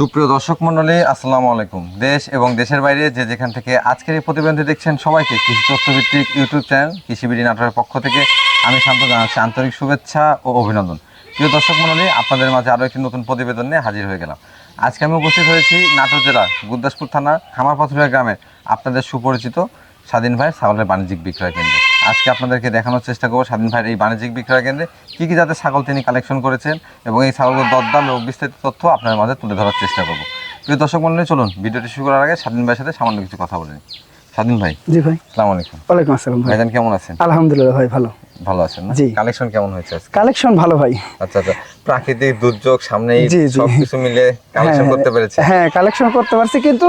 সুপ্রিয় দর্শক মণ্ডলী, আসসালামু আলাইকুম। দেশ এবং দেশের বাইরে যে যেখান থেকে আজকের এই প্রতিবেদনটি দেখছেন সবাইকে কৃষি তথ্যভিত্তিক ইউটিউব চ্যানেল কৃষিবিড়ি নাটোরের পক্ষ থেকে আমি শান্ত জানাচ্ছি আন্তরিক শুভেচ্ছা ও অভিনন্দন। প্রিয় দর্শক মণ্ডলী, আপনাদের মাঝে আরও একটি নতুন প্রতিবেদন নিয়ে হাজির হয়ে গেলাম। আজকে আমি উপস্থিত হয়েছি নাটোর জেলা গুরদাসপুর থানা খামারপাথুরিয়া গ্রামের আপনাদের সুপরিচিত স্বাধীন ভাই ছাগলের বাণিজ্যিক বিক্রয় কেন্দ্রে। আজকে আপনাদেরকে দেখানোর চেষ্টা করব স্বাধীন ভাইয়ের এই বাণিজ্যিক বিক্রয় কেন্দ্রে। কী কী জাতের ছাগল তিনি কালেকশন করেছেন এবং এই ছাগলের দরদাম এবং বিস্তারিত তথ্য আপনার মাঝে তুলে ধরার চেষ্টা করব। প্রিয় দর্শক মন্ডলী চলুন ভিডিওটি শুরু করার আগে স্বাধীন ভাইয়ের সাথে সামান্য কিছু কথা বলে নিই। স্বাধীন ভাই। জি ভাই। আসসালামু আলাইকুম। ওয়ালাইকুম আসসালাম ভাই। ভাইজান কেমন আছেন? আলহামদুলিল্লাহ ভাই ভালো। ভালো আছেন না? জি। কালেকশন কেমন হয়েছে কালেকশন ভালো ভাই। আচ্ছা আচ্ছা। প্রাকৃতিক দুর্যোগ জি। সবকিছু মিলে কালেকশন হ্যাঁ, করতে পেরেছে। হ্যাঁ কালেকশন করতে পারছি কিন্তু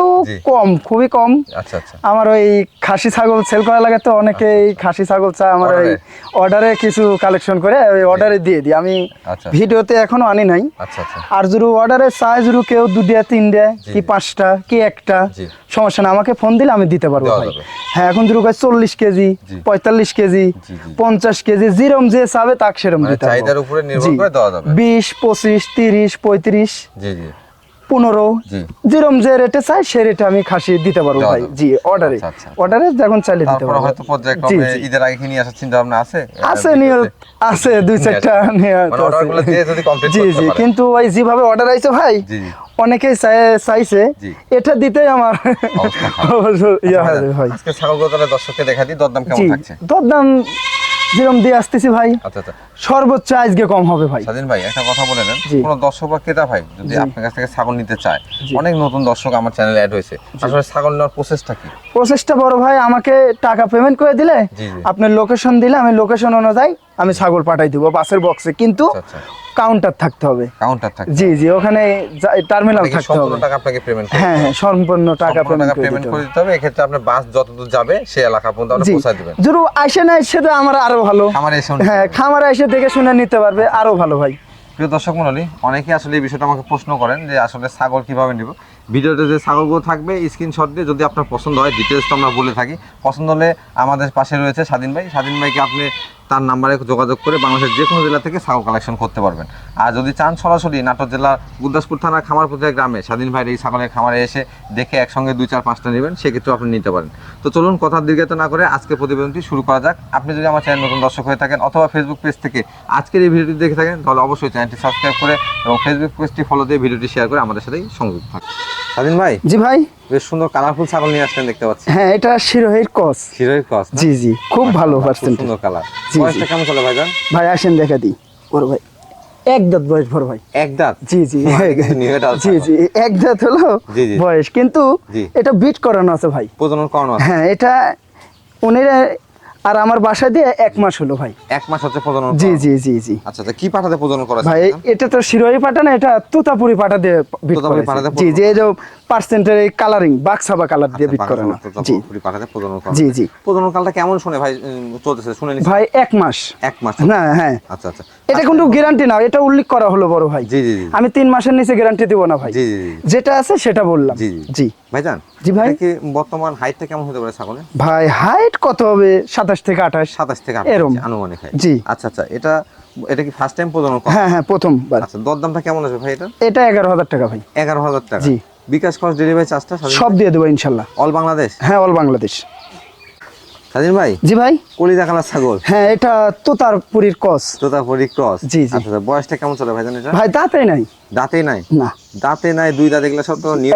কম খুবই কম। আচ্ছা আচ্ছা। আমার ওই খাসি ছাগল সেল করা লাগে তো অনেকে এই খাসি ছাগল চায় আমার ওই অর্ডারে কিছু কালেকশন করে ওই অর্ডারে দিয়ে দিই। আমি আচ্ছা ভিডিওতে এখনও আনি নাই। আচ্ছা আচ্ছা। আর যদি অর্ডারে চায় যদি কেউ দু দুটিয়া তিনটে জি। কি পাঁচটা কি একটা সমস্যা না আমাকে ফোন দিলে আমি দিতে পারব ভাই। হ্যাঁ এখন যদি কয় চল্লিশ কেজি পঁয়তাল্লিশ কেজি। পঞ্চাশ কেজি যেরম যে চাবে তাক সেরম মানে দিতে। চাহিদার উপরে নির্ভর করে দেওয়া যাবে। বিশ পঁচিশ তিরিশ পঁয়ত্রিশ জি জি। পনেরো যেরম যে রেটে চাই সে রেটে আমি খাসি দিতে পারব ভাই। জি অর্ডারে। আচ্ছা, আচ্ছা। অর্ডারে যখন চাইলে দিতে পারব। হয়তো পর্যায়ক্রমে ঈদের আগে নিয়ে আসার চিন্তা ভাবনা আছে আছে নিয়ত আছে দুই চারটা। মানে অর্ডারগুলো দিয়ে যদি complete জি জি। কিন্তু ওই যেভাবে অর্ডার আইছে ভাই অনেকেই চাই- চাইছে এটা দিতেই আমার ইয়ে আচ্ছা, হয় আজকে দর্শককে দেখা দিই দরদাম কেমন থাকছে? দরদাম যেরকম দিয়ে আসতেছি ভাই আচ্ছা আচ্ছা। সর্বোচ্চ আজকে কম হবে ভাই। স্বাধীন ভাই একটা কথা বলে নেন। কোন দর্শক বা ক্রেতা ভাই যদি আপনার কাছ থেকে ছাগল নিতে চায় অনেক নতুন দর্শক আমার চ্যানেলে অ্যাড হয়েছে। আসলে ছাগল নেওয়ার প্রসেসটা কি? প্রসেসটা বড় ভাই আমাকে টাকা পেমেন্ট করে দিলে। আপনার লোকেশন দিলে আমি লোকেশন অনুযায়ী আমি ছাগল পাঠাই দিব বাসের বক্সে কিন্তু আচ্ছা। কাউন্টার থাকতে হবে। কাউন্টার থাকতে জি জি ওখানে টার্মিনাল থাকতে হবে। টাকা আপনাকে পেমেন্ট হ্যাঁ হ্যাঁ সম্পূর্ণ টাকা পেমেন্ট করে দিতে হবে। এক্ষেত্রে আপনার বাস যতদূর যাবে সেই এলাকা পর্যন্ত আপনি পৌঁছে দিবেন যদি আসে না এসে তো আমার আরও ভালো। খামারে এসে হ্যাঁ খামারে এসে দেখে শুনে নিতে পারবে আরও ভালো ভাই। প্রিয় দর্শক মণ্ডলী অনেকেই আসলে এই বিষয়টা আমাকে প্রশ্ন করেন যে আসলে ছাগল কীভাবে নিব? ভিডিওতে যে ছাগলগুলো থাকবে স্ক্রিনশট দিয়ে যদি আপনার পছন্দ হয় ডিটেলস তো আমরা বলে থাকি। পছন্দ হলে আমাদের পাশে রয়েছে স্বাধীন ভাই। স্বাধীন ভাইকে আপনি তার নাম্বারে যোগাযোগ করে বাংলাদেশের যে কোনো জেলা থেকে ছাগল কালেকশন করতে পারবেন। আর যদি চান সরাসরি নাটোর জেলার গুরদাসপুর থানা খামারপুরিয়া গ্রামে স্বাধীন ভাইয়ের এই ছাগলের খামারে এসে দেখে একসঙ্গে দুই, চার, পাঁচটা নেবেন, সেক্ষেত্রেও আপনি নিতে পারেন। তো চলুন কথা দীর্ঘায়িত না করে আজকে প্রতিবেদনটি শুরু করা যাক। আপনি যদি আমার চ্যানেল নতুন দর্শক হয়ে থাকেন অথবা ফেসবুক পেজ থেকে আজকের এই ভিডিওটি দেখে থাকেন, তাহলে অবশ্যই চ্যানেলটি সাবস্ক্রাইব করে এবং ফেসবুক পেজটি ফলো দিয়ে ভিডিওটি শেয়ার করে আমাদের সাথেই সংযুক্ত থাকুন। স্বাধীন ভাই? জি ভাই। বেশ সুন্দর কালারফুল ছাগল নিয়ে আসলেন দেখতে পাচ্ছি। হ্যাঁ এটা শিরোহির কস। হিরোই ক্রস জি জি খুব ভালো পার্সেন্ট সুন্দর কালার বয়সটা কেমন চলে ভাইজান? ভাই আসেন দেখা দিই। বড় ভাই। এক দাঁত বয়স বড় ভাই। এক দাঁত? জি জি। জি জি এক দাঁত হলো। বয়স। কিন্তু এটা বিট করানো আছে ভাই। প্রজনন করানো হ্যাঁ এটা উনি আর আমার বাসা দিয়ে এক মাস হলো ভাই। এক মাস হচ্ছে প্রজনন জি জি জি জি। আচ্ছা আচ্ছা কি পাঠাতে প্রজনন করা ভাই এটা তো শিরোই পাটা না এটা তুতাপুরি পাটা দিয়ে বিট তোতাপুরি পাটা দিয়ে জি জি এই যে পার্সেন্টের এই কালারিং বাক্সাবা কালার দিয়ে আচ্ছা, বিট করানো জি। পাঠাতে প্রজনন করা জি, জি। প্রজনন কালটা কেমন শুনে ভাই চলতেছে শুনে নিচ্ছি ভাই এক মাস। এক মাস না হ্যাঁ আচ্ছা আচ্ছা। এটা কিন্তু গ্যারান্টি না এটা উল্লেখ করা হলো বড় ভাই। জি জি আমি তিন মাসের নিচে গ্যারান্টি দিব না ভাই। জি জি যেটা আছে সেটা বললাম। জি, জি। ভাইজান জি ভাই। কি বর্তমান হাইটটা কেমন হতে পারে ছাগলের? ভাই হাইট কত হবে? সাতাশ থেকে আঠাশ। সাতাশ থেকে এরম। আঠাশ আনুমানিক জি। আচ্ছা আচ্ছা এটা এটা কি ফার্স্ট টাইম প্রজনন হ্যাঁ হ্যাঁ প্রথমবার আচ্ছা দরদামটা কেমন আসবে ভাই এটা? এটা এগারো হাজার টাকা ভাই। এগারো হাজার টাকা। জি। বিকাশ খরচ ডেলিভারি চার্জটা সব দিয়ে দেবো ইনশাল্লাহ। অল বাংলাদেশ হ্যাঁ অল বাংলাদেশ স্বাধীন ভাই? জি ভাই। কলিজা কালার ছাগল? হ্যাঁ এটা তোতারপুরির কস তোতাপুরি ক্রস? জি, জি। আচ্ছা আচ্ছা, বয়সটা কেমন চলে ভাইজান এটা? ভাই দাঁতেই নাই। দাঁতেই নাই? না। দাঁতে নাই দুই দাঁত এগুলো সব তো নিয়ে।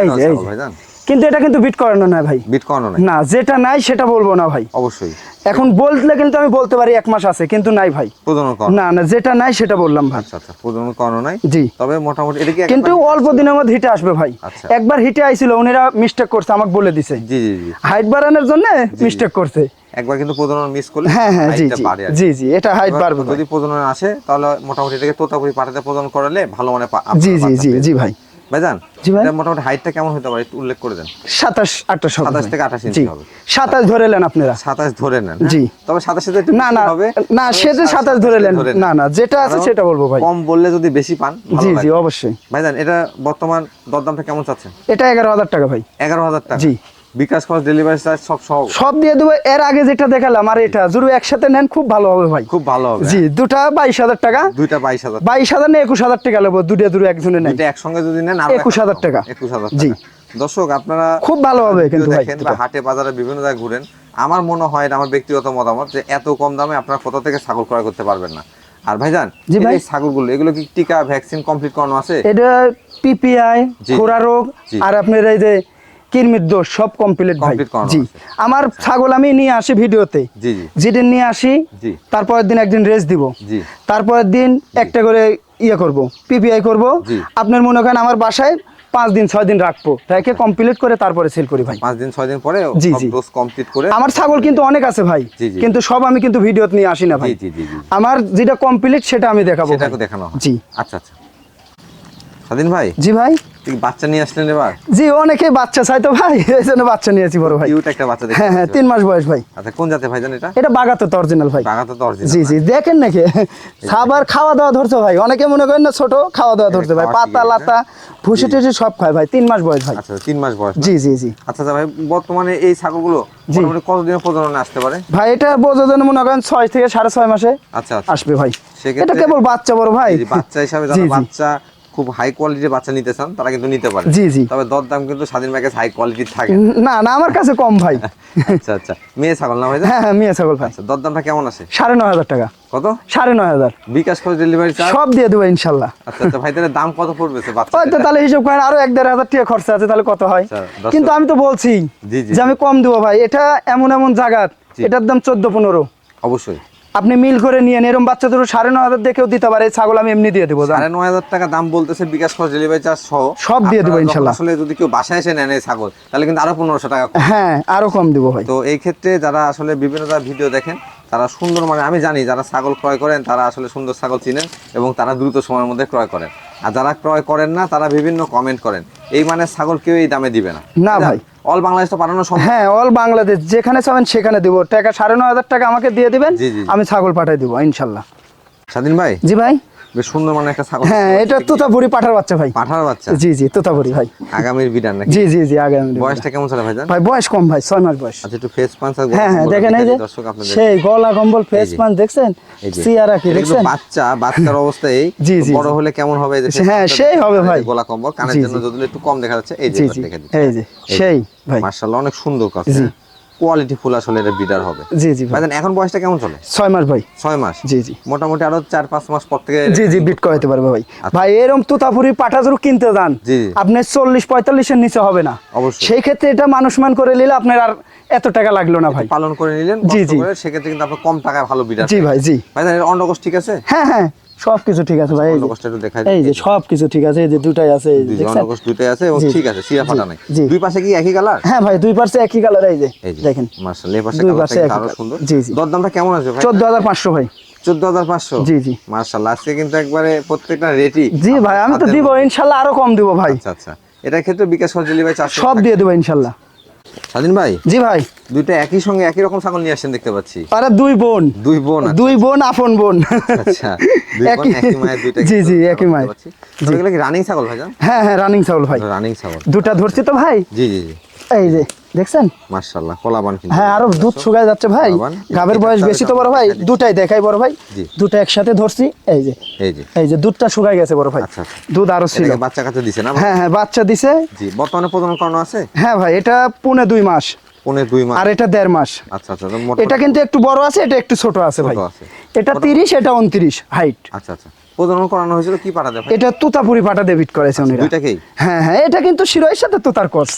ভাইজান কিন্তু এটা কিন্তু বিট করানো না ভাই। বিট করানো নাই না যেটা নাই সেটা বলব না ভাই। অবশ্যই। এখন বললে কিন্তু আমি বলতে পারি এক মাস আছে কিন্তু নাই ভাই। প্রজনন না না যেটা নাই সেটা বললাম ভাই। আচ্ছা আচ্ছা প্রজনন করানো নাই? জি। তবে মোটামুটি এটা কি কিন্তু একবার- অল্প দিনের মধ্যে হিটে আসবে ভাই। আচ্ছা। একবার হিটে আইছিল উনিরা মিস্টেক করছে আমাকে বলে দিছে। জি জি জি। হাইট বাড়ানোর জন্য মিস্টেক করছে। একবার কিন্তু প্রজনন মিস করলে হ্যাঁ হ্যাঁ জি জি। জি জি এটা হাইট বাড়বে যদি প্রজনন আসে তাহলে মোটামুটি এটাকে তোতাপুরি পাঠাতে প্রজনন করালে ভালো মানে জি জি জি জি ভাই। ভাইজান জি ভাই। মোটামুটি হাইটটা কেমন হতে পারে? একটু উল্লেখ করে দেন। সাতাশ আঠাশ হবে। 27 থেকে 28 ইঞ্চি হবে। সাতাশ ধরে নেন আপনারা। সাতাশ ধরে নেন জি। হ্যাঁ? তবে সাতাশ সাথে একটু না না হবে। না সেটা সাতাশ ধরে নেন না না যেটা আছে সেটা বলব ভাই। কম বললে যদি বেশি পান জি জি অবশ্যই। ভাইজান এটা বর্তমান দরদামটা কেমন চাচ্ছেন? এটা এগারো হাজার টাকা ভাই। এগারো হাজার টাকা। জি। বিকাশ খরচ ডেলিভারি চার্জ সব সহ সব দিয়ে দেবো এর আগে যেটা দেখালাম আর এটা যদি একসাথে নেন খুব ভালো হবে ভাই। খুব ভালো হবে। জি দুটা বাইশ হাজার টাকা। দুইটা বাইশ হাজার বাইশ হাজার না একুশ হাজার টাকা নেব দুটো দুটো একজনে দুইটা একসঙ্গে যদি নেন 21,000 একটা টাকা। একুশ হাজার জি। দর্শক আপনারা খুব ভালো হবে কিন্তু দেখেন বা হাটে বাজারে বিভিন্ন জায়গায় ঘুরেন আমার মনে হয় এটা আমার ব্যক্তিগত মতামত যে এত কম দামে আপনারা কোথা থেকে ছাগল ক্রয় করতে পারবেন না। আর ভাইজান জি ভাই। ছাগলগুলো এগুলো কি টিকা ভ্যাকসিন কমপ্লিট করানো আছে? এটা পিপিআই। খোরা রোগ আর আপনার এই যে কিরমির দোষ সব কমপ্লিট ভাই। জি। আমার ছাগল আমি নিয়ে আসি ভিডিওতে। যেদিন নিয়ে আসি তারপরের দিন একদিন রেস্ট দিব। তারপরের দিন একটা করে ইয়ে করব পিপিআই করব। আপনার মনে করেন আমার বাসায় পাঁচ দিন ছয় দিন রাখব। রেখে কমপ্লিট করে তারপরে সেল করি ভাই। পাঁচ দিন ছয় দিন পরে জি, জি। ডোজ কমপ্লিট করে আমার ছাগল কিন্তু অনেক আছে ভাই। কিন্তু সব আমি কিন্তু ভিডিওতে নিয়ে আসি না ভাই। জি জি জি জি। আমার যেটা কমপ্লিট সেটা আমি দেখাবো সেটা দেখানো জি। আচ্ছা আচ্ছা। স্বাধীন ভাই? জি ভাই। বাচ্চা নিয়ে আসলেন এবার? জি অনেকে বাচ্চা চাই তো ভাই এই জন্য বাচ্চা নিয়েছি বড় ভাই। কিউট একটা বাচ্চা দেখতে হ্যাঁ হ্যাঁ তিন মাস বয়স ভাই। ভাই। আচ্ছা কোন জাতে ভাইজান এটা? এটা বাগাতো তো অরিজিনাল ভাই। বাগাতে তো অরিজিনাল জি জি দেখেন নাকি? খাবার খাওয়া দাওয়া ধরছে ভাই। অনেকে মনে করেন না ছোট খাওয়া দাওয়া ধরছে ভাই। পাতা লাতা ভুসি টুসি সব খায় ভাই। তিন মাস বয়স ভাই। আচ্ছা তিন মাস বয়স। জি জি জি। আচ্ছা আচ্ছা ভাই বর্তমানে এই ছাগলগুলো। মোটামুটি কতদিনের প্রজননে আসতে পারে? ভাই এটা বোঝার মনে করেন ছয় থেকে সাড়ে ছয় মাসে আচ্ছা আচ্ছা। আসবে ভাই। এটা কেবল বাচ্চা বড় ভাই। বাচ্চা হিসাবে যারা বাচ্চা খুব হাই কোয়ালিটির বাচ্চা নিতে চান তারা কিন্তু নিতে পারে। জি, জি। তবে দর দাম কিন্তু স্বাধীন ব্যাগেজ হাই কোয়ালিটির থাকে। না না আমার কাছে কম ভাই। আচ্ছা আচ্ছা। মেয়ে ছাগল না ভাই? হ্যাঁ হ্যাঁ মেয়ে ছাগল ভাই। আচ্ছা দর দামটা কেমন আছে? সাড়ে নয় হাজার টাকা। কত? সাড়ে নয় হাজার। বিকাশ খরচ ডেলিভারি চার্জ সব দিয়ে দেবো ইনশাল্লাহ। আচ্ছা আচ্ছা ভাই তাহলে দাম কত পড়বে সে বাচ্চা হয়তো তাহলে হিসাব করেন আরও এক দেড় হাজার টাকা খরচা আছে তাহলে কত হয়? আচ্ছা, কিন্তু আমি তো বলছি জি, জি, যে আমি কম দেবো ভাই। এটা এমন এমন জায়গা এটার দাম চোদ্দ পনেরো। অবশ্যই। আপনি মিল করে নিয়ে এরকম বাচ্চা সাড়ে নয় হাজার দেখেও দিতে পারে ছাগল আমি এমনি দিয়ে দেবো সাড়ে নয় হাজার টাকা দাম বলতেছে বিকাশ খরচ ডেলিভারি চার্জ সহ। সব দিয়ে দেবো ইনশাল্লাহ। আসলে যদি কেউ বাসায় এসে নেন এই ছাগল তাহলে কিন্তু আরও পনেরোশো টাকা হ্যাঁ আরও কম দেবো ভাই। তো এই ক্ষেত্রে যারা আসলে বিভিন্ন যারা ভিডিও দেখেন তারা সুন্দর মানে আমি জানি যারা ছাগল ক্রয় করেন তারা আসলে সুন্দর ছাগল চিনেন এবং তারা দ্রুত সময়ের মধ্যে ক্রয় করেন। আর যারা ক্রয় করেন না তারা বিভিন্ন কমেন্ট করেন। এই মানে ছাগল কেউ এই দামে দিবে না। না ভাই। অল বাংলাদেশ তো পাঠানো সম্ভব। হ্যাঁ অল বাংলাদেশ যেখানে চাবেন সেখানে দিব। টাকা সাড়ে নয় হাজার টাকা আমাকে দিয়ে দিবেন। আমি ছাগল পাঠিয়ে দিব ইনশাল্লাহ। স্বাধীন ভাই? জি ভাই। বেশ সুন্দর মানে একটা ছাগল হ্যাঁ এটা তোতাপুরি পাঠার বাচ্চা ভাই। পাঠার বাচ্চা? জি জি তোতাপুরি ভাই। আগামীর বিডার নাকি? জি জি জি আগে বয়সটা কেমন চলে ভাইজান? ভাই বয়স কম ভাই ছয় মাস বয়স। আচ্ছা একটু ফেস আর হ্যাঁ হ্যাঁ দেখেন এই যে দর্শক আপনাদের। সেই গলা কম্বল ফেস। পান দেখছেন? সিয়ারা কি দেখছেন? বাচ্চা বাচ্চার অবস্থায় জি, জি, বড় হলে কেমন হবে এই হ্যাঁ, সেই হবে ভাই। গলা কম্বল কানের জন্য জি। যদি একটু কম দেখা যাচ্ছে এই যে জি এবার জি। দেখে দিচ্ছি। এই যে সেই ভাই। মার্শাল্লাহ অনেক সুন্দর কথা। কোয়ালিটি ফুল আসলে এটা বিডার হবে। জি জি ভাই। এখন বয়সটা কেমন চলে? ছয় মাস ভাই। ছয় মাস? জি জি। মোটামুটি আরও চার পাঁচ মাস পর থেকে জি জি বিট করাইতে পারবে ভাই। আচ্ছা। ভাই এরকম তুতাপুরি পাটাজুরু কিনতে যান। আপনি চল্লিশ পঁয়তাল্লিশের নিচে হবে না। অবশ্যই। সেই ক্ষেত্রে এটা মানুষ মান করে নিলে আপনার আর এত টাকা লাগল না ভাই। পালন করে নিলেন জি, জি। সেক্ষেত্রে কিন্তু আপনার কম টাকায় ভালো বিডার জি ভাই জি। এর অন্ডকোষ ঠিক আছে? হ্যাঁ হ্যাঁ। সব কিছু ঠিক আছে ভাই এই যে ঠিক আছে এই যে দুটাই আছে এই যে, দুইটাই আছে এবং ঠিক আছে সিরা ফাটা নাই। দুই পাশে কি একই কালার? হ্যাঁ ভাই দুই পাশে একই কালার এই যে দেখেন। মার্শাল্লাহ এই পাশে দুই পাশে আরও। সুন্দর। জি, জি। দরদামটা কেমন আসবে ভাই? চোদ্দ হাজার পাঁচশো ভাই। চোদ্দ হাজার পাঁচশো? জি, জি। মার্শাল্লাহ আজকে কিন্তু একবারে প্রত্যেকটা রেটি জি ভাই আমি তো দিব ইনশাল্লাহ আরও কম দিব ভাই। আচ্ছা আচ্ছা। এটার ক্ষেত্রে বিকাশ খরচ ভাই সব দিয়ে দেবো ইনশাল্লাহ স্বাধীন ভাই? জি ভাই। দুইটা একই সঙ্গে একই রকম ছাগল নিয়ে আসছেন দেখতে পাচ্ছি। আরে দুই বোন। দুই বোন দুই বোন আপন বোন। আচ্ছা। জি, জি, ছাগল একই মায়ের। এগুলো কি রানিং ছাগল হ্যাঁ হ্যাঁ রানিং চাউল ভাই। রানিং ছাগল। দুটা ধরছি তো ভাই? জি জি জি। এই যে দেখছেন? মার্শাল্লাহ কলাবান কিন্তু। হ্যাঁ আরও দুধ শুকায় যাচ্ছে ভাই। গাবের বয়স বেশি তো বড় ভাই। দুটাই দেখাই বড় ভাই। দুটা একসাথে ধরছি। এই যে এই যে। এই যে দুধটা শুকায় গেছে বড় ভাই। আচ্ছা, আচ্ছা। দুধ আরও ছিল। বাচ্চা কাছে দিছে না হ্যাঁ হ্যাঁ বাচ্চা দিছে। জি বর্তমানে প্রজনন করানো আছে? হ্যাঁ ভাই এটা পুনে দুই মাস। পৌনে দুই মাস। আর এটা দেড় মাস। আচ্ছা আচ্ছা এটা কিন্তু একটু বড় আছে এটা একটু ছোট আছে ভাই। এটা তিরিশ এটা উনত্রিশ হাইট আচ্ছা আচ্ছা। প্রজনন করানো হয়েছিল কি পাঠাতে ভাই এটা তুতাপুরি পাটা ডেবিট করেছে উনিরা। দুইটাকেই হ্যাঁ হ্যাঁ এটা কিন্তু শিরোয়ের সাথে তোতার কস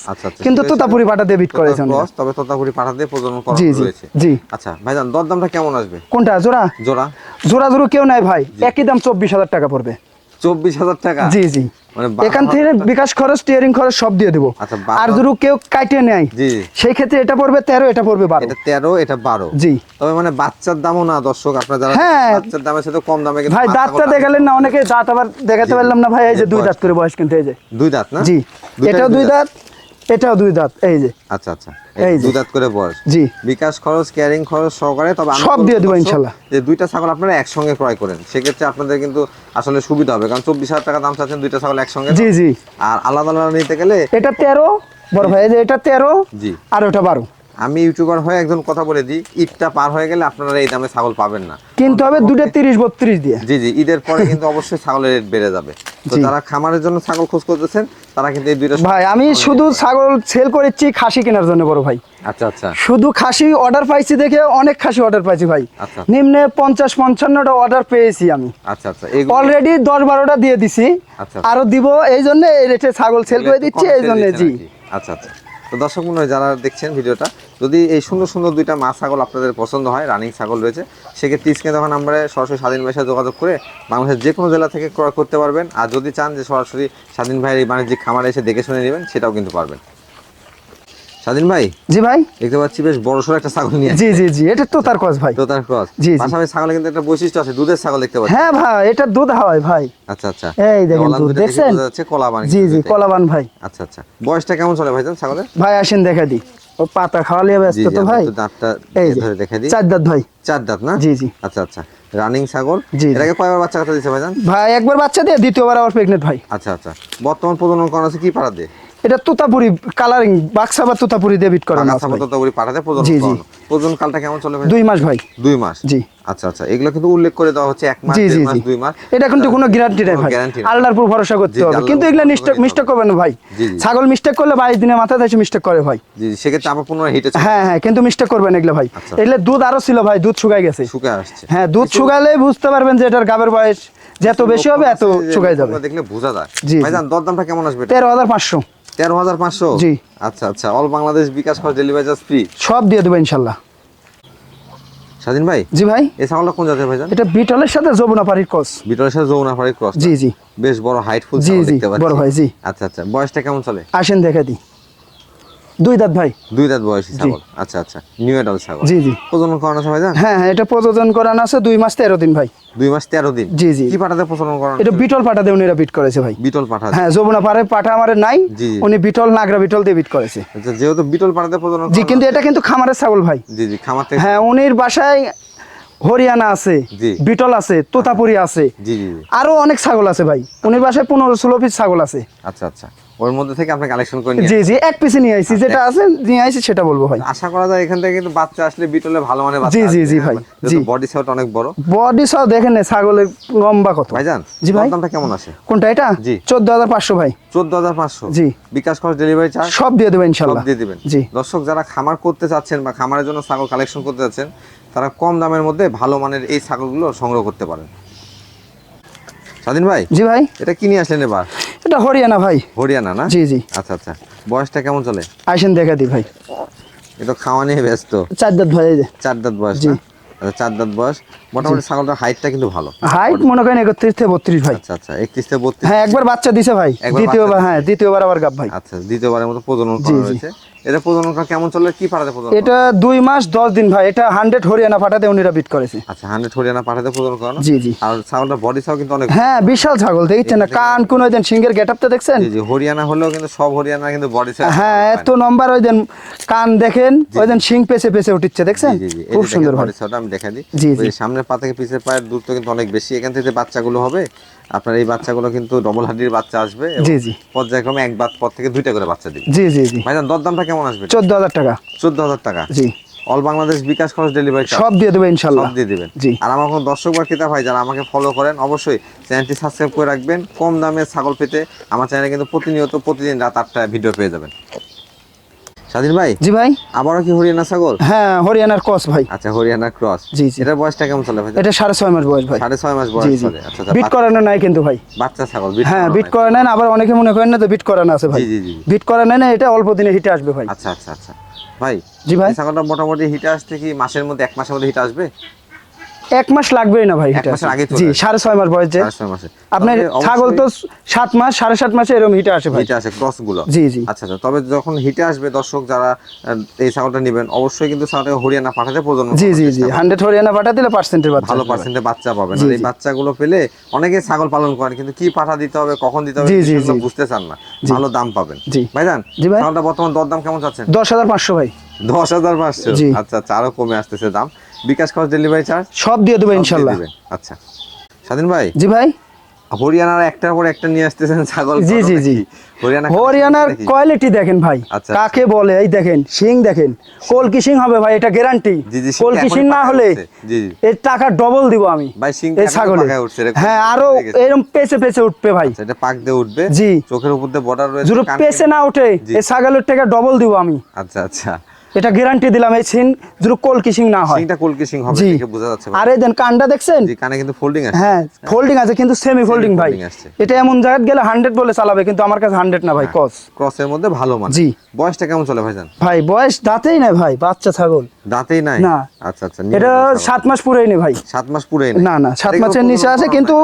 কিন্তু তোতাপুরি পাটা ডেবিট করেছে। ক্রস তবে তোতাপুরি প্রজনন করানো জি জি জি। আচ্ছা ভাইজান দরদামটা কেমন আসবে? কোনটা? জোড়া? জোড়া। জোড়া জোড়া কেউ নাই ভাই। একই দাম চব্বিশ হাজার টাকা পড়বে। চব্বিশ হাজার টাকা? জি জি। মানে এখান থেকে বিকাশ খরচ খরচ সব দিয়ে দেবো। আচ্ছা, আর যদি কেউ কাটে নেয় জি। সেই ক্ষেত্রে এটা পড়বে তেরো এটা পড়বে বারো। এটা তেরো এটা বারো। জি। তবে মানে বাচ্চার দামও না দর্শক আপনার যারা হ্যাঁ। বাচ্চার দামের সাথে কম দামে কিন্তু ভাই দাঁতটা দেখালেন না অনেকে দাঁত আবার দেখাতে পারলাম না ভাই এই যে দুই দাঁত করে বয়স কিন্তু এই যে। দুই দাঁত না? জি। এটাও দুই দাঁত। এটাও দুই দাঁত এই যে। আচ্ছা আচ্ছা। এই। দুই দাঁত করে বয়স। জি। বিকাশ খরচ ক্যারিং খরচ সহকারে তবে সব দিয়ে দেবো ইনশাল্লাহ। যে দুইটা ছাগল আপনারা একসঙ্গে ক্রয় করেন। সেক্ষেত্রে আপনাদের কিন্তু আসলে সুবিধা হবে কারণ চব্বিশ হাজার টাকা দাম চাচ্ছেন দুইটা ছাগল একসঙ্গে। জি জি। আর আলাদা আলাদা নিতে গেলে এটা তেরো বড় ভাই এটা তেরো জি। আর ওটা বারো। আমি ইউটিউবার হয়ে একজন কথা বলে দিই ঈদটা পার হয়ে গেলে আপনারা এই দামে ছাগল পাবেন না। কিন্তু হবে দুটো তিরিশ বত্রিশ দিয়ে। জি জি ঈদের পরে কিন্তু অবশ্যই ছাগলের রেট বেড়ে যাবে। তো যারা খামারের জন্য ছাগল খোঁজ করতেছেন তারা কিন্তু এই দুইটা ভাই আমি শুধু ছাগল সেল করেছি খাসি কেনার জন্য বড় ভাই। আচ্ছা আচ্ছা। শুধু খাসি অর্ডার পাইছি দেখে অনেক খাসি অর্ডার পাইছি ভাই। আচ্ছা। নিম্নে পঞ্চাশ পঞ্চান্নটা অর্ডার পেয়েছি আমি। আচ্ছা আচ্ছা। অলরেডি দশ বারোটা দিয়ে দিছি। আচ্ছা। আরও দিব এই জন্য এই রেটে ছাগল সেল করে দিচ্ছি এই জন্য জি। আচ্ছা আচ্ছা। তো দর্শক মনে যারা দেখছেন ভিডিওটা, যদি এই সুন্দর সুন্দর দুইটা মা ছাগল আপনাদের পছন্দ হয়, রানিং ছাগল রয়েছে, সেক্ষেত্রে স্ক্রিনে তখন আমরা সরাসরি স্বাধীন ভাইয়ের যোগাযোগ করে বাংলাদেশের যে কোনো জেলা থেকে ক্রয় করতে পারবেন। আর যদি চান যে সরাসরি স্বাধীন ভাইয়ের এই বাণিজ্যিক খামারে এসে দেখে শুনে নেবেন, সেটাও কিন্তু পারবেন। স্বাধীন ভাই? জি ভাই। দেখতে পাচ্ছি বেশ বড় সড়ো একটা ছাগল নিয়ে জি জি জি এটা তো তার কস ভাই। তো তার ক্রস। জি, জি। পাশাপাশি ছাগলে কিন্তু একটা বৈশিষ্ট্য আছে দুধের ছাগল দেখতে পাচ্ছি। হ্যাঁ ভাই এটা দুধ হয় ভাই। আচ্ছা আচ্ছা। এই দেখেন দুধ দেখছেন? যাচ্ছে জি জি কলাবান ভাই। আচ্ছা আচ্ছা। বয়সটা কেমন চলে ভাইজান ছাগলের? ভাই আসেন দেখা দি। ও পাতা খাওয়ালে ব্যস্ত তো ভাই। দাঁতটা এই ধরে দেখে দিই। চার দাঁত ভাই। চার দাঁত না? জি, জি। আচ্ছা আচ্ছা। রানিং ছাগল। এটাকে কয়বার বাচ্চা কথা দিছে ভাইজান ভাই একবার বাচ্চা দিয়ে দ্বিতীয়বার আবার প্রেগনেন্ট ভাই। আচ্ছা আচ্ছা। বর্তমান প্রজনন করা আছে কি পাড়া দিয়ে এটা তোতাপুরি কালারিং বাক্সা বা তোতাপুরি ডেবিট করেন আগাছা মতো তো পাঠাতে প্রজনন জি, জি। করানো কালটা কেমন চলে ভাই? দুই মাস ভাই। দুই মাস? জি। আচ্ছা আচ্ছা। এগুলো কিন্তু উল্লেখ করে দেওয়া হচ্ছে এক মাস দুই মাস। এটা কিন্তু কোনো গ্যারান্টি নেই কোনো ভাই। আল্লাহর উপর ভরসা করতে হবে। কিন্তু এগুলা মিস্টেক করবেন না ভাই। ছাগল মিস্টেক করলে বাইশ দিনের মাথায় এসে মিস্টেক করে ভাই। জি জি। সেক্ষেত্রে আবার পুনরায় হিটে হ্যাঁ হ্যাঁ। কিন্তু মিস্টেক করবেন এগুলো ভাই। আচ্ছা। এগুলো দুধ আরও ছিল ভাই। দুধ শুকাই গেছে। শুকে আসছে। হ্যাঁ দুধ শুকালে বুঝতে পারবেন যে এটার গাবের বয়স যত বেশি হবে এত লক্ষণ আছে যে শুকাই যাবে। দেখলে বোঝা যায়। জি। ভাইজান দরদামটা কেমন আসবে এটা? তেরো হাজার পাঁচশো? জি। আচ্ছা আচ্ছা। অল বাংলাদেশ বিকাশ খরচ ডেলিভারি চার্জ ফ্রি সব দিয়ে দেবো ইনশাল্লাহ। স্বাধীন ভাই? জি ভাই। এই ছাগলটা কোন জাতের ভাই এটা বিটলের সাথে যমুনা পাড়ির ক্রস বিটলের সাথে যমুনা পাড়ির ক্রস জি জি। বেশ বড় হাইটফুল জি, জি, বড় ভাই, জি। আচ্ছা আচ্ছা। বয়সটা কেমন চলে? আসেন দেখে দি দুই দাঁত ভাই। দুই দাঁত বয়সী ছাগল। আচ্ছা আচ্ছা। নিউ এডাল ছাগল। জি জি। প্রজনন করানো আছে ভাইজান হ্যাঁ হ্যাঁ এটা প্রযোজন করানো আছে দুই মাস তেরো দিন ভাই। দুই মাস তেরো দিন? জি, জি। কি পাঠাতে প্রজনন করানো এটা বিটল দিয়ে উনিরা বিট করেছে ভাই। বিটল পাঠা হ্যাঁ যমুনা পাড়ে পাঠা আমার নাই। উনি বিটল নাগরা বিটল দিয়ে বিট করেছে। আচ্ছা যেহেতু বিটল পাঠাতে প্রজনন জি কিন্তু এটা কিন্তু খামারের ছাগল ভাই। জি জি খামার থেকে হ্যাঁ উনির বাসায় হরিয়ানা আছে বিটল আছে তোতাপুরি আছে। আরও অনেক ছাগল আছে ভাই। উনির বাসায় পনেরো ষোলো পিস ছাগল আছে। আচ্ছা আচ্ছা। ওর মধ্যে থেকে আপনি কালেকশন করে নিয়ে জি জি এক পিসে নিয়ে আইছি যেটা আছে নিয়ে আইছি সেটা বলব ভাই। আশা করা যায় এখান থেকে কিন্তু বাচ্চা আসলে বিটলে ভালো মানে বাচ্চা জি, জি, জি, হ্যাঁ? ভাই, জি। বডি সাউট অনেক বড়। বডি সহ দেখেন না ছাগলের লম্বা কত? ভাইজান জি ভাই। দামটা কেমন আছে? কোনটা এটা? জি। চোদ্দ হাজার পাঁচশো ভাই। চোদ্দ হাজার পাঁচশো? জি। বিকাশ খরচ ডেলিভারি চার্জ সব দিয়ে দেবো সব দিয়ে দিবেন। জি। দর্শক যারা খামার করতে চাচ্ছেন বা খামারের জন্য ছাগল কালেকশন করতে চাচ্ছেন তারা কম দামের মধ্যে ভালো মানের এই ছাগলগুলো সংগ্রহ করতে পারেন। স্বাধীন ভাই? জি ভাই। এটা কি নিয়ে আসলেন এবার? এটা হরিয়ানা ভাই। হরিয়ানা না? জি জি। আচ্ছা আচ্ছা। বয়সটা কেমন চলে? আইসেন দেখা দি ভাই। এটা খাওয়া নিয়ে ব্যস্ত। চার দাঁত ভাই চার দাঁত বয়স জি। আচ্ছা চার দাঁত বয়স। মোটামুটি ছাগলটার হাইটটা কিন্তু ভালো। হাইট মনে করেন একত্রিশ থেকে বত্রিশ ভাই। আচ্ছা আচ্ছা একত্রিশ থেকে বত্রিশ। হ্যাঁ একবার বাচ্চা দিছে ভাই। দ্বিতীয়বার হ্যাঁ দ্বিতীয়বার আবার গাব ভাই। আচ্ছা দ্বিতীয়বারের মতো প্রজনন করা জি। এটা প্রজনন করা কেমন চলে কি পাঠাতে প্রজনন এটা দুই মাস দশ দিন ভাই। এটা হান্ড্রেড হরিয়ানা ফাটাতে উনিরা বিট করেছে। আচ্ছা হান্ড্রেড হরিয়ানা পাঠাতে প্রজনন করানো জি, জি। আর ছাগলটার বডি সাও কিন্তু অনেক হ্যাঁ বিশাল ছাগল দেখছেন না? কান কোন ওই দেন সিংহের গেট আপটা দেখছেন? জি জি হরিয়ানা হলেও কিন্তু সব হরিয়ানা কিন্তু বডি সাও হ্যাঁ এত নম্বর ওই দেন কান দেখেন ওই দেন সিং পেছে পেছে উঠিচ্ছে দেখছেন? খুব সুন্দর বডি সাওটা আমি দেখা দিই। জি, জি। সামনের পা থেকে পিছের পায়ের দূরত্ব কিন্তু অনেক বেশি এখান থেকে বাচ্চাগুলো হবে। আপনার এই বাচ্চাগুলো কিন্তু ডবল হাড্ডির বাচ্চা আসবে জি, জি। পর্যায়ক্রমে এক বাদ পর থেকে দুইটা করে বাচ্চা দিবে। জি জি জি। ভাইজান দরদামটা কেমন আসবে? চোদ্দ হাজার টাকা। চোদ্দ হাজার টাকা। জি। অল বাংলাদেশ বিকাশ খরচ ডেলিভারি সব দিয়ে দেবো ইনশাল্লাহ। সব দিয়ে দিবেন। জি। আর আমার কোনো দর্শক বা ক্রেতা ভাই যারা আমাকে ফলো করেন অবশ্যই চ্যানেলটি সাবস্ক্রাইব করে রাখবেন। কম দামে ছাগল পেতে আমার চ্যানেলে কিন্তু প্রতিনিয়ত প্রতিদিন রাত আটটায় ভিডিও পেয়ে যাবেন। স্বাধীন ভাই? জি ভাই। আবারও কি হরিয়ানা ছাগল? হ্যাঁ হরিয়ানার ক্রস ভাই। আচ্ছা হরিয়ানা ক্রস। জি, জি। এটার বয়সটা কেমন চলে ভাই? এটা সাড়ে ছয় মাস বয়স ভাই। সাড়ে ছয় মাস বয়স জি চলে। আচ্ছা আচ্ছা বিট করানো নাই কিন্তু ভাই। বাচ্চা ছাগল বিট হ্যাঁ করানো বিট নাই। করে নেন আবার অনেকে মনে করেন না তো বিট করানো আছে ভাই। জি, জি। বিট করানো নেন এটা অল্প দিনে হিটে আসবে ভাই। আচ্ছা আচ্ছা আচ্ছা। ভাই জি ভাই। ছাগলটা মোটামুটি হিটে আসতে কি মাসের মধ্যে এক মাসের মধ্যে হিটে আসবে? এক মাস লাগবেই না ভাই জি সাড়ে ছয় মাস বয়স। আপনার ছাগল তো সাত মাস সাড়ে সাত মাসে এরকম হিটে আসে ভাই। হিটে আসে ক্রসগুলো জি, জি। আচ্ছা আচ্ছা তবে যখন হিটে আসবে দর্শক যারা এই ছাগলটা নেবেন অবশ্যই কিন্তু ছাগলটাকে হরিয়ানা পাঠাতে প্রজন্ম জি জি জি হান্ড্রেড হরিয়ানা পাঠা দিলে পার্সেন্টের বাচ্চা ভালো আসবে ভাই। পার্সেন্টে বাচ্চা পাবেন। জি, আর এই বাচ্চাগুলো পেলে অনেকে ছাগল পালন করেন কিন্তু কি পাঠা দিতে হবে কখন দিতে হবে বুঝতে চান না। ভালো দাম পাবেন। জি। ভাইজান জি ভাই। ছাগলটা বর্তমান দর দাম কেমন চাচ্ছেন? দশ হাজার পাঁচশো ভাই। দশ হাজার পাঁচশো? জি। আচ্ছা আচ্ছা আরও কমে আসতেছে দাম। বিকাশ খরচ ডেলিভারি চার্জ সব দিয়ে দেবো ইনশাল্লাহ। আচ্ছা। স্বাধীন ভাই? জি ভাই? হরিয়ানার একটার পর একটা নিয়ে আসতেছেন ছাগল জি, জি, জি। হরিয়ানা হরিয়ানার কোয়ালিটি দেখেন ভাই। আচ্ছা, কাকে বলে? এই দেখেন সিং দেখেন। কলকি সিং হবে ভাই এটা গ্যারান্টি জি, জি, কলকি সিং না হলে জি, জি। এর টাকা ডবল দিব আমি। ভাই, শিংটা এই ছাগলে হ্যাঁ আরও। এরকম পেছে পেছে উঠবে ভাই। আচ্ছা, এটা পাক দিয়ে উঠবে। জি। চোখের উপর দিয়ে বর্ডার রয়েছে যদি পেছে না ওঠে এই ছাগলের টাকা ডবল দিব আমি। আচ্ছা আচ্ছা। এটা গ্যারান্টি দিলাম এই সিং যদি কলকি সিং না হয়। সিংটা কলকি সিং হবে দেখে বোঝা যাচ্ছে। আর দেন কানটা দেখছেন? জি কানে কিন্তু ফোল্ডিং আছে হ্যাঁ ফোল্ডিং আছে কিন্তু সেমি ফোল্ডিং ভাই। এটা এমন জায়গায় গেলে হান্ড্রেড বলে চালাবে কিন্তু আমার কাছে হান্ড্রেড না ভাই কস ক্রসের মধ্যে ভালো মানে। জি। বয়সটা কেমন চলে ভাইজান? ভাই বয়স দাঁতেই নাই ভাই বাচ্চা ছাগল। দাঁতেই নাই? না। আচ্ছা আচ্ছা এটা নাও ছাগল। সাত মাস পুরেই নেই ভাই। সাত মাস পুরে না না সাত মাসের নিচে আছে কিন্তু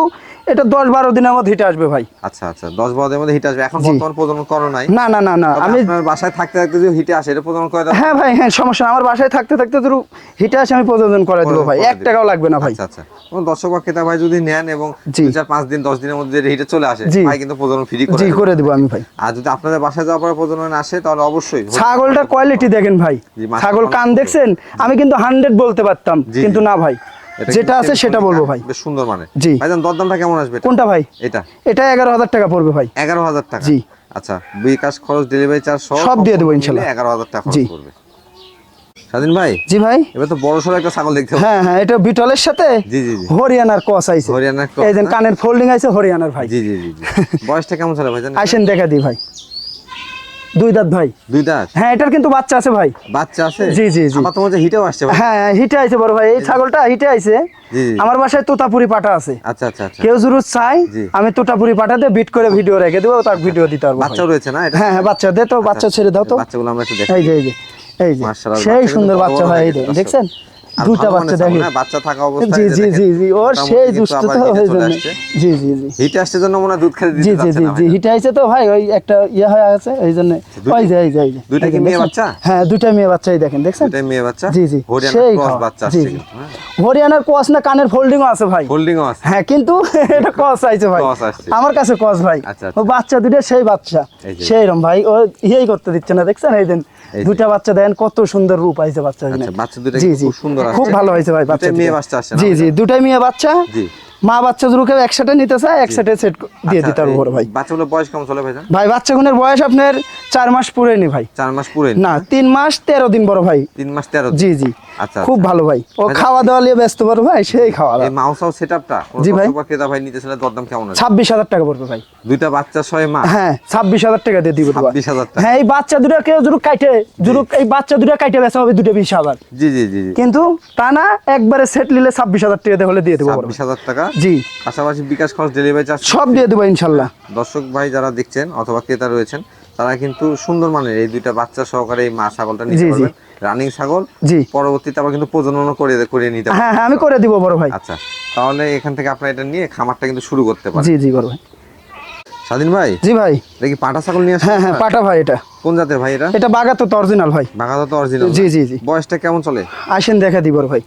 এটা দশ বারো দিনের মধ্যে হিটে আসবে ভাই। আচ্ছা আচ্ছা দশ বারো দিনের মধ্যে হিট আসবে। এখন বর্তমান প্রজনন করো নাই। না না না না আমি বাসায় থাকতে থাকতে যদি হিটে আসে এটা প্রজনন করে দাও হ্যাঁ ভাই হ্যাঁ সমস্যা আমার বাসায় থাকতে থাকতে ধরু হিটে আসে আমি প্রজনন করে দেবো ভাই। এক টাকাও লাগবে না ভাই। আচ্ছা আচ্ছা। দর্শক বা ক্রেতা ভাই যদি নেন এবং চার পাঁচ দিন দশ দিনের মধ্যে হিটে চলে আসে ভাই কিন্তু প্রজনন ফ্রি করে জি করে দেবো আমি ভাই। আর যদি আপনাদের বাসায় যাওয়ার পরে প্রজনন আসে তাহলে অবশ্যই ছাগলটার কোয়ালিটি দেখেন ভাই। ছাগল কান দেখছেন? আমি কিন্তু হান্ড্রেড বলতে পারতাম। কিন্তু না ভাই। যেটা আছে সেটা বলব ভাই। বেশ সুন্দর মানে জি। ভাইজান দরদামটা কেমন আসবে কোনটা ভাই? এটা। এটা এগারো হাজার টাকা পড়বে ভাই। এগারো হাজার টাকা? জি। আচ্ছা বিকাশ খরচ ডেলিভারি চার্জ সব দিয়ে দেবো ইনশাল্লাহ। এগারো হাজার টাকা খরচ। করবে স্বাধীন ভাই? জি ভাই। এবার তো বড় সড়ো একটা ছাগল দেখতে হ্যাঁ হ্যাঁ এটা বিটলের সাথে? জি জি জি। হরিয়ানার কস আইছে। হরিয়ানার cross এই যে কানের ফোল্ডিং আছে হরিয়ানার ভাই। জি জি জি বয়সটা কেমন ছিল ভাইজান? আইসেন দেখা দি ভাই। দুই দাঁত ভাই। দুই দাঁত? হ্যাঁ এটার কিন্তু বাচ্চা আছে ভাই। বাচ্চা আছে? জি, জি, জি। আমার তোমার যে হিটেও আসছে ভাই। হ্যাঁ হিটে আইছে বড় ভাই। এই ছাগলটা হিটে আইছে। আমার বাসায় তোতাপুরি পাটা আছে। আচ্ছা আচ্ছা আচ্ছা। কেউ যদি চাই আমি তোতাপুরি পাঠাতে বিট করে ভিডিও রেখে দেবো তার ভিডিও দিতে পারব ভাই। বাচ্চাও রয়েছে না এটা? হ্যাঁ হ্যাঁ বাচ্চা দে তো বাচ্চা ছেড়ে দাও তো। বাচ্চাগুলো আমরা একটু দেখি। এই যে এই যে এই যে। সেই সুন্দর বাচ্চা ভাই হয়ে এই দেখছেন? ভালো বাচ্চা না, বাচ্চা থাকা অবস্থায় জি জি জি জি ওর সেই দুষ্ট তো জন্য জি জি জি। হিটে আসছে জন্য মনে দুধ খেতে জি জি জি। হিটে আইছে তো ভাই ওই একটা ইয়ে হয়ে আছে এই জন্য ওই যে এই যে দুইটা কি মেয়ে বাচ্চা? হ্যাঁ দুইটা মেয়ে বাচ্চাই দেখেন দেখছেন? মেয়ে বাচ্চা? জি জি হরিয়ানা সেই ক্রস বাচ্চা হ্যাঁ। হরিয়ানার কস না কানের ফোল্ডিংও আছে ভাই। হোল্ডিংও আছে। হ্যাঁ কিন্তু এটা কস আইছে ভাই। আমার কাছে কস ভাই। আচ্ছা, ও বাচ্চা দুটো সেই বাচ্চা। সেই রকম ভাই ও ইয়েই করতে দিচ্ছে না দেখছেন? এই দিন। দুটা বাচ্চা দেন কত সুন্দর রূপ আইছে বাচ্চা আচ্ছা, বাচ্চা দুটো জি জি। খুব সুন্দর খুব ভালো হয়েছে ভাই বাচ্চা মেয়ে বাচ্চা আসছে জি জি দুটাই মেয়ে বাচ্চা। জি। মা বাচ্চা যদি একসাথে নিতে চায় একসাথে সেট দিয়ে আচ্ছা, দিতে পারব ভাই। বাচ্চাগুলোর বয়স কেমন চলে ভাই ভাই বাচ্চাগুলোর বয়স আপনার চার মাস পুরে নি ভাই। চার মাস পুরে না তিন মাস তেরো দিন বড় ভাই। তিন মাস তেরো। জি জি। আচ্ছা খুব আচ্ছা। ভালো ভাই। ও খাওয়া দাওয়া নিয়ে ব্যস্ত বড় ভাই সেই খাওয়া দাওয়া মাউস হাউস সেটআপটা জি ভাই। ক্রেতা ভাই নিতে চাইলে দরদাম কেমন আছে ছাব্বিশ হাজার টাকা পড়বে ভাই। দুইটা বাচ্চা ছয় মাস হ্যাঁ ছাব্বিশ হাজার টাকা দিয়ে দিব 26,000 টাকা। হ্যাঁ এই বাচ্চা দুটো কেউ যদি কাটে যদি এই বাচ্চা দুটো কাটে বেচা হবে দুটো বিশ হাজার। জি জি জি কিন্তু তা না একবারে সেট নিলে ছাব্বিশ হাজার টাকা দিয়ে হলে দিয়ে দেবো বড় ছাব্বিশ ভাই। হাজার টাকা? জি। পাশাপাশি বিকাশ খরচ ডেলিভারি চার্জ সব দিয়ে দেবো ইনশাল্লাহ। দর্শক ভাই যারা দেখছেন অথবা ক্রেতা রয়েছেন তারা কিন্তু সুন্দর মানের এই দুইটা বাচ্চা সহকারে এই মা ছাগলটা নিতে জি। পারবেন রানিং ছাগল। জি। পরবর্তীতে আবার কিন্তু প্রজননও করে করে নিতে হ্যাঁ হ্যাঁ আমি করে দিব বড় ভাই। আচ্ছা তাহলে এখান থেকে আপনার এটা নিয়ে খামারটা কিন্তু শুরু করতে পারেন। জি জি বড় ভাই। স্বাধীন ভাই? জি ভাই। দেখি পাটা ছাগল নিয়ে হ্যাঁ হ্যাঁ পাটা ভাই এটা। কোন জাতের ভাই এটা? এটা বাগাতো তো অরিজিনাল ভাই। বাঘাদা তো অরিজিনাল জি, জি, জি। বয়সটা কেমন চলে? আসেন দেখা দিব বড় ভাই।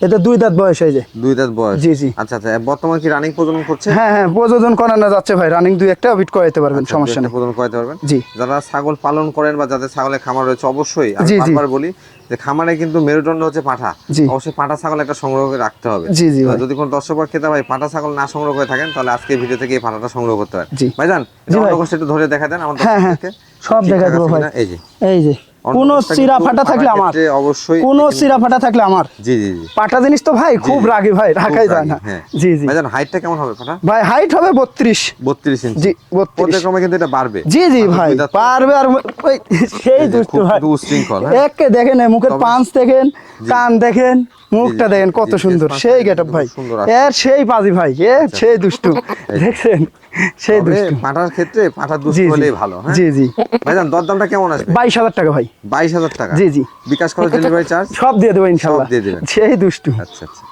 এটা দুই দাঁত বয়স হয়ে যায় দুই দাঁত বয়স? জি, জি। আচ্ছা আচ্ছা। বর্তমানে কি রানিং প্রজনন করছে? হ্যাঁ হ্যাঁ প্রযোজন করানো যাচ্ছে ভাই। রানিং দুই একটা বিট করাইতে পারবেন আচ্ছা, সমস্যা নেই। প্রজনন করাতে পারবেন? জি। যারা ছাগল পালন করেন বা যাদের ছাগলের খামার রয়েছে অবশ্যই আমি। বারবার বলি যে খামারে কিন্তু মেরুদণ্ড হচ্ছে পাঠা। অবশ্যই পাঠা ছাগল একটা সংগ্রহ করে রাখতে হবে। জি, জি, যদি কোনো দর্শক বা ক্রেতা ভাই পাঠা ছাগল না সংগ্রহ করে থাকেন তাহলে আজকে ভিডিও থেকে এই পাঠাটা সংগ্রহ করতে জি, ভাই। অন্য একটু ধরে দেখা দেন আমাদের হ্যাঁ, হ্যাঁ। সব দেখা দেবো ভাই। এই যে। এই যে। কোনো চিরা ফাটা থাকলে আমার। অবশ্যই কোনো চিরা ফাটা থাকলে আমার। জি জি জি। পাটা জিনিস তো ভাই খুব। রাগি ভাই রাখাই যায় না। হ্যাঁ। জি জি। ভাইজান হাইটটা কেমন হবে পাঠা ভাই হাইট হবে বত্রিশ। বত্রিশ ইঞ্চি জি, 32 পর্যায়ক্রমে কিন্তু এটা বাড়বে। জি জি ভাই পারবে আর ওই সেই দুষ্টু ভাই। হ্যাঁ? একে দেখেন মুখের পাঁচ দেখেন কান দেখেন মুখটা দেখেন কত সুন্দর। সেই পাঁচটা গেট কিন্তু ভাই। এর সেই পাজি ভাই এ সেই দুষ্টু। দেখছেন? সেই দুষ্টু। পাঠার ক্ষেত্রে পাঠা দুষ্ট জি জি। হলেই ভালো হ্যাঁ। জি জি। ভাইজান দরদামটা কেমন আসবে? বাইশ হাজার টাকা ভাই। বাইশ হাজার টাকা? জি, জি। বিকাশ খরচ ডেলিভারি চার্জ সব দিয়ে দেবো ইনশাল্লাহ। দিয়ে দেবেন। সেই দুষ্টু। আচ্ছা আচ্ছা।